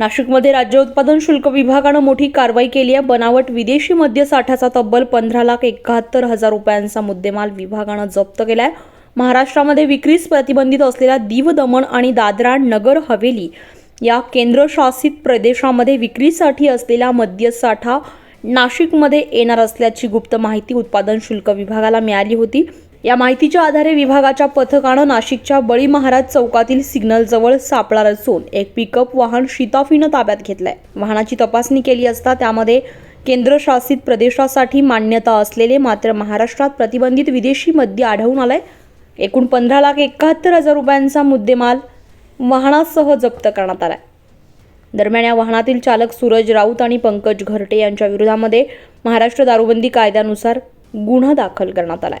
नाशिकमध्ये राज्य उत्पादन शुल्क विभागानं मोठी कारवाई केली आहे. बनावट विदेशी मद्यसाठ्याचा तब्बल पंधरा लाख एकाहत्तर हजार रुपयांचा मुद्देमाल विभागानं जप्त केला आहे महाराष्ट्रामध्ये विक्रीस प्रतिबंधित असलेल्या दीव दमण आणि दादरा नगर हवेली या केंद्रशासित प्रदेशामध्ये विक्रीसाठी असलेला मद्यसाठा नाशिकमध्ये येणार असल्याची गुप्त माहिती उत्पादन शुल्क विभागाला मिळाली होती. या माहितीच्या आधारे विभागाच्या पथकानं नाशिकच्या बळी महाराज चौकातील सिग्नलजवळ सापळा रचून एक पिकअप वाहन शिताफीनं ताब्यात घेतलंय. वाहनाची तपासणी केली असता त्यामध्ये केंद्रशासित प्रदेशासाठी मान्यता असलेले मात्र महाराष्ट्रात प्रतिबंधित विदेशी मद्य आढळून आलंय. एकूण पंधरा लाख एकाहत्तर हजार रुपयांचा मुद्देमाल वाहनासह जप्त करण्यात आलाय. दरम्यान या वाहनातील चालक सूरज राऊत आणि पंकज घरटे यांच्या विरोधामध्ये महाराष्ट्र दारूबंदी कायद्यानुसार गुन्हा दाखल करण्यात आलाय.